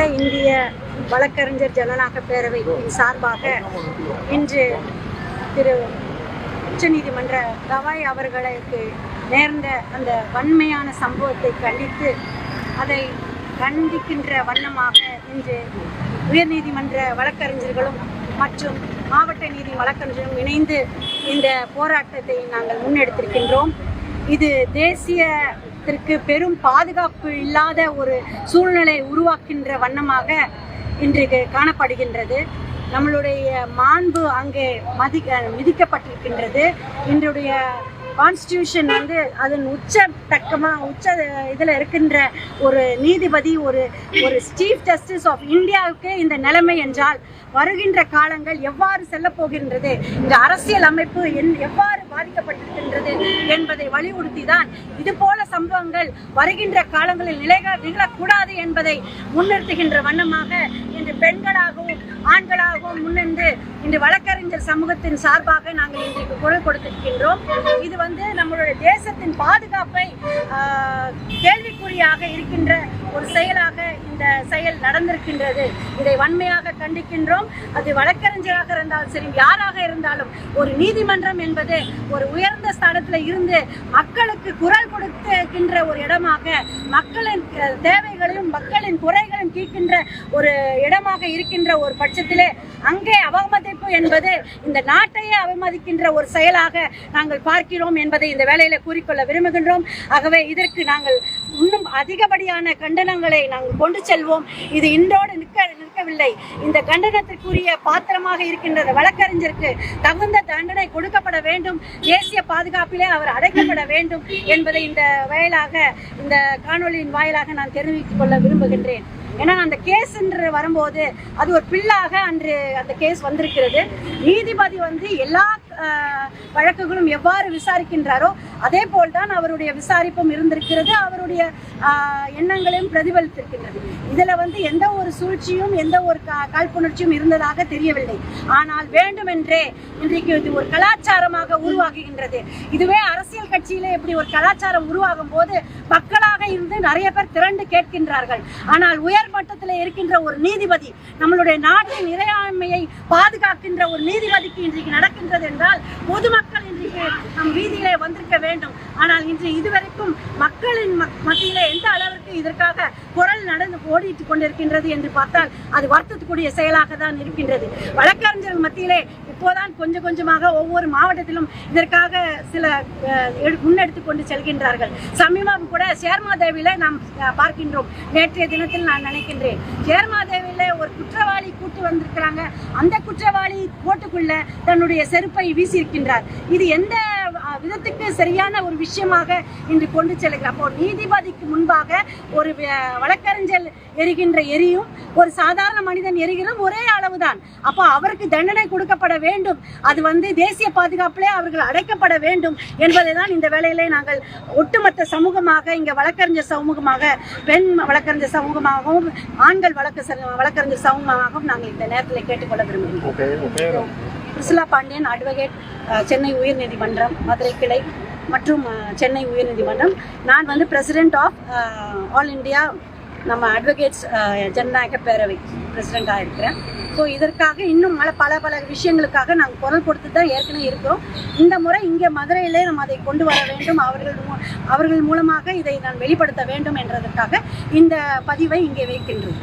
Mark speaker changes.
Speaker 1: அகில இந்திய வழக்கறிஞர் ஜனநாயக பேரவையின் சார்பாக இன்று திரு உச்சநீதிமன்ற கவாய் அவர்களுக்கு நேர்ந்த அந்த வன்மையான சம்பவத்தை கண்டித்து அதை கண்டிக்கின்ற வண்ணமாக இன்று உயர்நீதிமன்ற வழக்கறிஞர்களும் மற்றும் மாவட்ட நீதி வழக்கறிஞர்களும் இணைந்து இந்த போராட்டத்தை நாங்கள் முன்னெடுத்திருக்கின்றோம். இது தேசிய தேசியத்திற்கு பெரும் பாதுகாப்பு இல்லாத ஒரு சூழ்நிலை உருவாக்கின்ற வண்ணமாக இன்றைக்கு காணப்படுகின்றது. நம்மளுடைய மாண்பு அங்கே மதி மிதிக்கப்பட்டிருக்கின்றது. இன்றைய கான்ஸ்டியூஷன் வந்து அதன் உச்ச தக்கமாக உச்ச இதில் இருக்கின்ற ஒரு நீதிபதி ஒரு ஒரு சீஃப் ஜஸ்டிஸ் ஆஃப் இந்தியாவுக்கு இந்த நிலைமை என்றால் வருகின்ற காலங்கள் எவ்வாறு செல்லப்போகின்றது இந்த அரசியல் அமைப்பு என் எவ்வாறு பாதிக்கப்பட்டிருக்கின்றது? என்பதை வலியுறுத்தி தான் இது போல சம்பவங்கள் வருகின்ற காலங்களில் நிலைக நிகழக்கூடாது என்பதை முன்னிறுத்துகின்ற வண்ணமாக இன்று பெண்களாகவும் ஆண்களாகவும் முன்னின்று இன்று வழக்கறிஞர் சமூகத்தின் சார்பாக நாங்கள் இன்றைக்கு குரல் கொடுத்திருக்கின்றோம். இது வந்து நம்மளுடைய தேசத்தின் பாதுகாப்பை கேள்விக்குறியாக இருக்கின்ற ஒரு செயலாக இந்த செயல் நடந்திருக்கின்றது. இதை வன்மையாக கண்டிக்கின்றோம். அது வழக்கறிஞராக இருந்தாலும் சரி யாராக இருந்தாலும் ஒரு நீதிமன்றம் என்பது ஒரு உயர்ந்த ஸ்தானத்தில் இருந்து மக்களுக்கு குரல் கொடுக்கின்ற ஒரு இடமாக மக்களின் தேவைகளையும் மக்களின் குறைகளையும் தீர்க்கின்ற ஒரு இடமாக இருக்கின்ற ஒரு பட்சத்திலே அங்கே அவமதிப்பு என்பது இந்த நாட்டையே அவமதிக்கின்ற ஒரு செயலாக நாங்கள் பார்க்கிறோம் என்பதை இந்த வேலையில கூறிக்கொள்ள விரும்புகின்றோம். ஆகவே இதற்கு நாங்கள் இன்னும் அதிகப்படியான கண்டனங்களை நாங்கள் கொண்டு செல்வோம். இது இன்றோடு நிற்க நிற்கவில்லை. இந்த கண்டனத்திற்குரிய பாத்திரமாக இருக்கின்ற வழக்கறிஞருக்கு தகுந்த தண்டனை கொடுக்கப்பட வேண்டும். தேசிய பாதுகாப்பிலே அவர் அடைக்கப்பட வேண்டும் என்பதை இந்த வாயிலாக இந்த காணொளியின் வாயிலாக நான் தெரிவித்துக் கொள்ள விரும்புகின்றேன். ஏன்னா அந்த கேஸ் என்று வரும்போது அது ஒரு பில்லாக அன்று அந்த கேஸ் வந்திருக்கிறது. நீதிபதி வந்து எல்லா வழக்குகளும் எவ்வாறு விசாரிக்கின்றாரோ அதே போல்தான் அவருடைய விசாரிப்பும் இருந்திருக்கிறது அவருடைய எண்ணங்களையும் பிரதிபலித்திருக்கின்றது. இதுல வந்து எந்த ஒரு சூழ்ச்சியும் எந்த ஒரு கா- காழ்ப்புணர்ச்சியும் இருந்ததாக தெரியவில்லை. ஆனால் வேண்டுமென்றே இன்றைக்கு இது ஒரு கலாச்சாரமாக உருவாகுகின்றது. இதுவே அரசியல் கட்சியிலே இப்படி ஒரு கலாச்சாரம் உருவாகும் போது மக்களாக இருந்து நிறைய பேர் திரண்டு கேட்கின்றார்கள். ஆனால் உயர் மட்டத்தில் இருக்கின்ற ஒரு நீதிபதி நம்மளுடைய நாட்டின் இறையாண்மையை பாதுகாக்கின்ற ஒரு நீதிபதிக்கு இன்றைக்கு நடக்கின்றது என்றால் பொதுமக்கள் இன்றைக்கு நம் வீதியிலே வந்திருக்க வேண்டும். ஆனால் இன்று இதுவரைக்கும் மக்களின் மத்தியிலே எந்த அளவிற்கு இதற்காக குரல் நடந்து ஓடிட்டு கொண்டிருக்கின்றது என்று பார்த்தால் அது வருத்தத்துக்குரிய செயலாக தான் இருக்கின்றது. வழக்கறிஞர்கள் மத்தியிலே இப்போதான் கொஞ்சம் கொஞ்சமாக ஒவ்வொரு மாவட்டத்திலும் இதற்காக சில முன்னெடுத்து கொண்டு செல்கின்றார்கள். சமீபம் கூட சேர்மாதேவியில நாம் பார்க்கின்றோம். நேற்றைய தினத்தில் நான் நினைக்கின்றேன். சேர்மாதேவியில ஒரு குற்றவாளி கூட்டு வந்திருக்கிறாங்க. அந்த குற்றவாளி கோட்டுக்குள்ள தன்னுடைய செருப்பை வீசியிருக்கின்றார். இது எந்த விதத்துக்கு சரியான ஒரு விஷயமாக இன்று கொண்டு செல்கிறார். அப்போ நீதிபதிக்கு முன்பாக ஒரு வழக்கறிஞர் எரிகின்ற எரியும் ஒரு சாதாரண மனிதன் எரிகிறதும் ஒரே அளவுதான். அப்போ அவருக்கு தண்டனை கொடுக்கப்பட வேண்டும். அது வந்து தேசிய பாதுகாப்பிலே அவர்கள் அடைக்கப்பட வேண்டும் என்பதை தான் இந்த வேலையிலே நாங்கள் ஒட்டுமொத்த சமூகமாக இங்கே வழக்கறிஞர் சமூகமாக பெண் வழக்கறிஞர் சமூகமாகவும் ஆண்கள் வழக்கு வழக்கறிஞர் சமூகமாகவும் நாங்கள் இந்த நேரத்தில் கேட்டுக்கொள்ள விரும்புகிறோம். சுசிலா பாண்டியன் அட்வொகேட் சென்னை உயர்நீதிமன்றம் மதுரை கிளை மற்றும் சென்னை உயர்நீதிமன்றம். நான் வந்து பிரசிடென்ட் ஆஃப் ஆல் இந்தியா நம்ம அட்வொகேட்ஸ் ஜனநாயக பேரவை பிரசிடெண்ட்டாக இருக்கிறேன். ஸோ இதற்காக இன்னும் பல பல பல விஷயங்களுக்காக நாங்கள் குரல் கொடுத்து தான் ஏற்கனவே இருக்கிறோம். இந்த முறை இங்கே மதுரையிலே நம்ம அதை கொண்டு வர வேண்டும். அவர்கள் மூ- அவர்கள் மூலமாக இதை நான் வெளிப்படுத்த வேண்டும் என்றதற்காக இந்த பதிவை இங்கே வைக்கின்றோம்